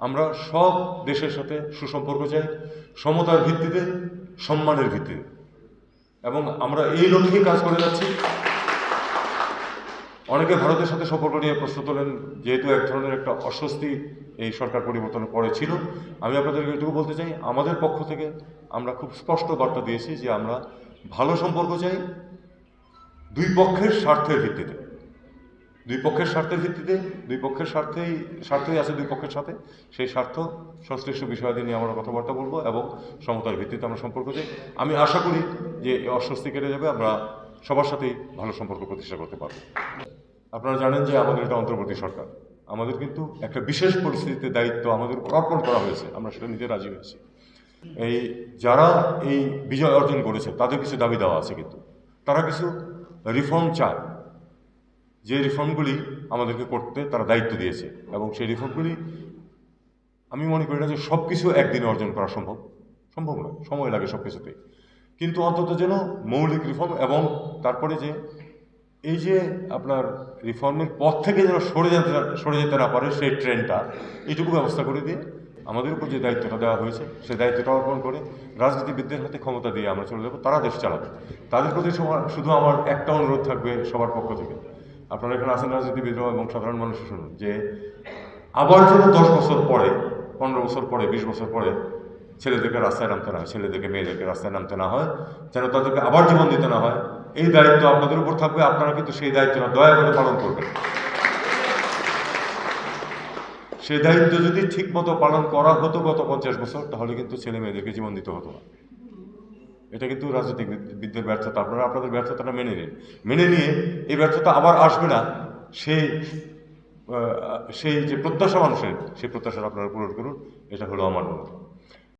আমরা সব দেশের সাথে সুসম্পর্ক চাই, সমতার ভিত্তিতে, সম্মানের ভিত্তিতে। এবং আমরা এই লক্ষ্যেই কাজ করে যাচ্ছি। অনেকে ভারতের সাথে সম্পর্ক নিয়ে প্রশ্ন তোলেন, যেহেতু এক ধরনের একটা অস্বস্তি এই সরকার পরিবর্তনের পরে ছিল। আমি আপনাদেরকে এটুকু বলতে চাই, আমাদের পক্ষ থেকে আমরা খুব স্পষ্ট বার্তা দিয়েছি যে আমরা ভালো সম্পর্ক চাই, দুই পক্ষের স্বার্থের ভিত্তিতে। দুই পক্ষের স্বার্থের ভিত্তিতে, দুই পক্ষের স্বার্থেই, স্বার্থই আছে দুই পক্ষের সাথে, সেই স্বার্থ সংশ্লিষ্ট বিষয়াদি নিয়ে আমরা কথাবার্তা বলব এবং সমতার ভিত্তিতে আমরা সম্পর্ক চাই আমি আশা করি যে অস্বস্তি কেটে যাবে, আমরা সবার সাথেই ভালো সম্পর্ক প্রতিষ্ঠা করতে পারব। আপনারা জানেন যে আমাদের এটা অন্তর্বর্তী সরকার। আমাদের কিন্তু একটা বিশেষ পরিস্থিতিতে দায়িত্ব আমাদের অর্পণ করা হয়েছে, আমরা সেটা নিজে রাজি হয়েছি। এই যারা এই বিজয় অর্জন করেছে, তাদের কিছু দাবি দেওয়া আছে কিন্তু। তারা কিছু রিফর্ম চায়। যে রিফর্মগুলি আমাদেরকে করতে তারা দায়িত্ব দিয়েছে এবং সেই রিফর্মগুলি আমি মনে করি না যে সব কিছু একদিনে অর্জন করা সম্ভব। সম্ভব নয়, সময় লাগে সব কিছুতে কিন্তু অন্তত যেন মৌলিক রিফর্ম এবং তারপরে যে এই যে আপনার রিফর্মের পথ থেকে যেন সরে যেতে সরে যেতে না পারে সেই ট্রেনটা এইটুকু ব্যবস্থা করে দিয়ে আমাদের উপর যে দায়িত্বটা দেওয়া হয়েছে, সেই দায়িত্বটা অর্পণ করে রাজনীতিবিদদের হাতে ক্ষমতা দিয়ে আমরা চলে যাব, তারা দেশ চালাবে। তাদের প্রতি শুধু আমার একটা অনুরোধ থাকবে সবার পক্ষ থেকে। আপনারা এখানে আছেন রাজনীতিবিদরা এবং সাধারণ মানুষ শুনুন যে আবার যেন দশ বছর পরে, পনেরো বছর পরে, বিশ বছর পরে ছেলেদেরকে রাস্তায় নামতে না হয়, ছেলেদেরকে, মেয়েদেরকে রাস্তায় নামতে না হয়, যেন তাদেরকে আবার জীবন দিতে না হয়। এই দায়িত্ব আপনাদের উপর থাকবে, আপনারা কিন্তু সেই দায়িত্বটা দয়া করে পালন করবেন। সেই দায়িত্ব যদি ঠিক মতো পালন করা হতো গত পঞ্চাশ বছর, তাহলে কিন্তু ছেলে মেয়েদেরকে জীবন দিতে হতো না। এটা কিন্তু রাজনৈতিক রাজনীতিবিদদের ব্যর্থতা, আপনারা আপনাদের ব্যর্থতাটা মেনে নিন। মেনে নিয়ে এই ব্যর্থতা আবার আসবে না, সেই সেই যে প্রত্যাশা মানুষের, সেই প্রত্যাশাটা আপনারা পূরণ করুন, এটা হলো আমার মনে